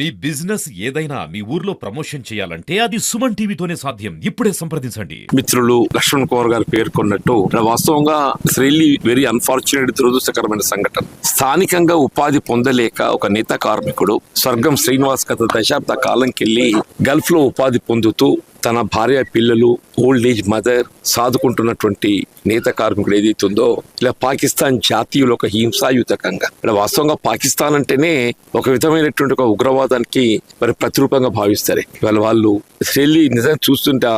మీ business ఏదైనా మీ ఊర్లో promotion చేయాలంటే అది సుమన్ టీవీతోనే సాధ్యం. ఇప్పుడే సంప్రదించండి. మిత్రులు లక్ష్మణ్ కుమార్ గారు పేర్కొన్నట్టు వాస్తవంగా రియల్లీ వెరీ అన్ఫార్చునేట్ దురదృష్టకరమైన సంఘటన. స్థానికంగా ఉపాధి పొందలేక ఒక నేత కార్మికుడు స్వర్గం శ్రీనివాస్ గత దశాబ్ద కాలంకెళ్ళి గల్ఫ్లో ఉపాధి పొందుతూ తన భార్య పిల్లలు ఓల్డ్ ఏజ్ మదర్ సాదుకుంటున్నటువంటి నేత కార్మికుడు ఏదైతుందో ఇలా పాకిస్తాన్ జాతీయులు ఒక హింసాయుతకంగా ఇలా వాస్తవంగా పాకిస్తాన్ అంటేనే ఒక విధమైనటువంటి ఒక ఉగ్రవాదానికి మరి ప్రతిరూపంగా భావిస్తారు. ఇవాళ వాళ్ళు శైలి నిజంగా చూస్తుంటే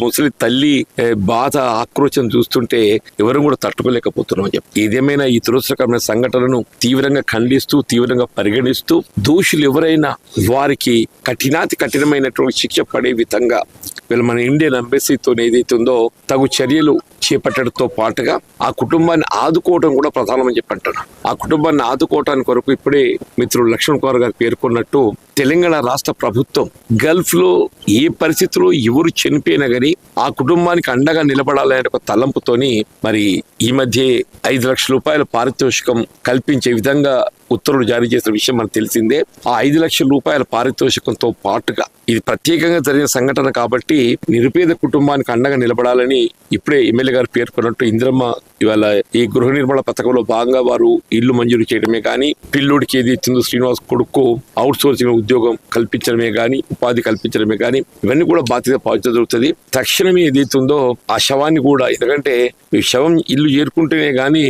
ముసలి తల్లి బాధ ఆక్రోచం చూస్తుంటే ఎవరు కూడా తట్టుకోలేకపోతున్నాం అని చెప్పి. ఏదేమైనా ఈ దురదృష్టకరమైన సంఘటనను తీవ్రంగా ఖండిస్తూ తీవ్రంగా పరిగణిస్తూ దోషులు ఎవరైనా వారికి కఠినాతి కఠినమైనటువంటి శిక్ష పడే విధంగా వీళ్ళు మన ఇండియన్ అంబెసీతో ఏదైతే ఉందో తగు చర్యలు చేపట్టడంతో పాటుగా ఆ కుటుంబాన్ని ఆదుకోవడం కూడా ప్రధానమని చెప్పి అంటారు ఆ కుటుంబాన్ని ఆదుకోవటానికి కొరకు ఇప్పుడే మిత్రుడు లక్ష్మణ్ కుమార్ గారు పేర్కొన్నట్టు తెలంగాణ రాష్ట్ర ప్రభుత్వం గల్ఫ్లో ఏ పరిస్థితిలో ఎవరు చనిపోయినా గానీ ఆ కుటుంబానికి అండగా నిలబడాలనే ఒక తలంపుతోని మరి ఈ మధ్య ఐదు లక్షల రూపాయల పారితోషికం కల్పించే విధంగా ఉత్తర్వులు జారీ చేసిన విషయం మనకు తెలిసిందే. ఆ ఐదు లక్షల రూపాయల పారితోషికంతో పాటుగా ఇది ప్రత్యేకంగా జరిగిన సంఘటన కాబట్టి నిరుపేద కుటుంబానికి అండగా నిలబడాలని ఇప్పుడే ఎమ్మెల్యే గారు పేర్కొన్నట్టు ఇంద్రమ్మ ఇవాళ ఈ గృహ నిర్మాణ పథకంలో భాగంగా వారు ఇల్లు మంజూరు చేయడమే కానీ పిల్లోడికి ఏది ఇచ్చిందో శ్రీనివాస్ కొడుకు అవుట్ సోర్సింగ్ ఉద్యోగం కల్పించడమే కానీ ఉపాధి కల్పించడమే కానీ ఇవన్నీ కూడా బాధ్యత బాధ్యత జరుగుతుంది తక్షణమే ఏదైతుందో ఆ శవాన్ని కూడా ఎందుకంటే ఈ శవం ఇల్లు చేరుకుంటేనే కానీ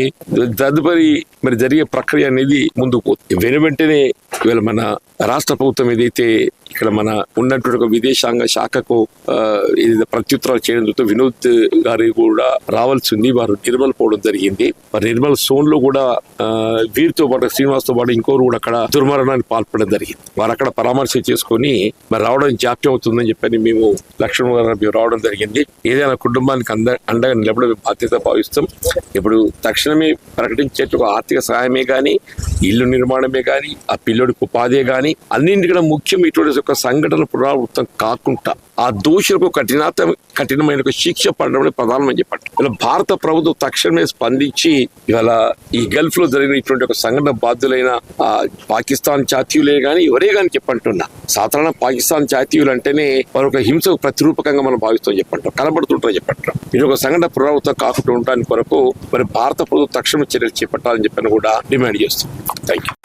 తదుపరి మరి జరిగే ప్రక్రియ అనేది ముందుకు వెను వెంటనే ఇవాళ మన రాష్ట్ర ప్రభుత్వం ఏదైతే ఇక్కడ మన ఉన్నటువంటి విదేశాంగ శాఖకు ఆ, ప్రత్యుత్తరాలు చేయడం జరుగుతుంది వినోద్ గారి కూడా రావాల్సి ఉంది. వారు నిర్మల్ పోవడం జరిగింది. మరి నిర్మల్ సోన్లో కూడా వీరితో పాటు శ్రీనివాస్తో పాటు ఇంకోరు కూడా అక్కడ దుర్మరణానికి పాల్పడడం జరిగింది. వారు అక్కడ పరామర్శ చేసుకొని మరి రావడం జాప్యం అవుతుందని చెప్పని మేము లక్ష్మణ్ గారు రావడం జరిగింది. ఏదైనా కుటుంబానికి అంద అండగా నిలబడే బాధ్యత భావిస్తాం. ఇప్పుడు తక్షణమే ప్రకటించే ఒక ఆర్థిక సహాయమే కానీ ఇల్లు నిర్మాణమే కానీ ఆ పిల్లడికి ఉపాధి కానీ అన్నింటికన్నా ముఖ్యం ఇటువంటి ఒక సంఘటన పునరావృతం కాకుండా ఆ దోషులకు కఠినాత కఠినమైన ఒక శిక్ష పడడం అనేది ప్రధానమని చెప్పండి ఇలా భారత ప్రభుత్వం తక్షణమే స్పందించి ఇవాళ ఈ గల్ఫ్లో జరిగిన ఇటువంటి ఒక సంఘటన బాధ్యులైన పాకిస్తాన్ జాతీయులే కానీ ఎవరే కానీ చెప్పంటున్నా. సాధారణ పాకిస్తాన్ జాతీయులు అంటేనే వారు ఒక హింసకు ప్రతిరూపకంగా మనం భావిస్తాం చెప్పంటాం కనబడుతుంటారు చెప్పంటాం ఇది ఒక సంఘటన పునరావృతం కాకుండా ఉండడానికి కొరకు మరి భారత ప్రభుత్వం తక్షణ చర్యలు చేపట్టాలని చెప్పని కూడా డిమాండ్ చేస్తుంది థ్యాంక్ యూ